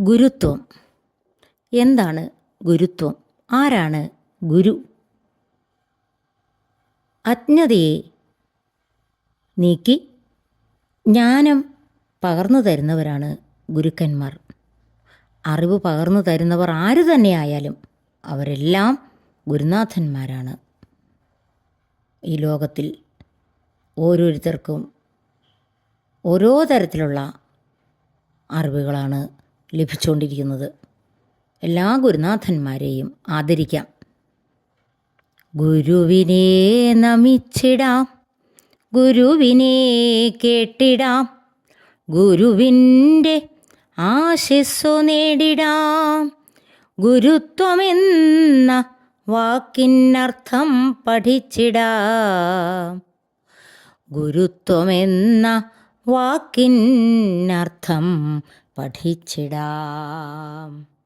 ഗുരുത്വം. എന്താണ് ഗുരുത്വം? ആരാണ് ഗുരു? അജ്ഞതയെ നീക്കി ജ്ഞാനം പകർന്നു തരുന്നവരാണ് ഗുരുക്കന്മാർ. അറിവ് പകർന്നു തരുന്നവർ ആര് തന്നെയായാലും അവരെല്ലാം ഗുരുനാഥന്മാരാണ്. ഈ ലോകത്തിൽ ഓരോരുത്തർക്കും ഓരോ തരത്തിലുള്ള അറിവുകളാണ് ലഭിച്ചുകൊണ്ടിരിക്കുന്നത്. എല്ലാ ഗുരുനാഥന്മാരെയും ആദരിക്കാം. ഗുരുവിനെ നമിച്ചിടാം. ഗുരുവിനെ കേട്ടിടാം. ഗുരുവിന്റെ ആശിസ്സു നേടിടാം. ഗുരുത്വമെന്ന വാക്കിനർത്ഥം പഠിച്ചിടാം. ഗുരുത്വമെന്ന വാക്കിനർത്ഥം പഠിച്ചിടാം.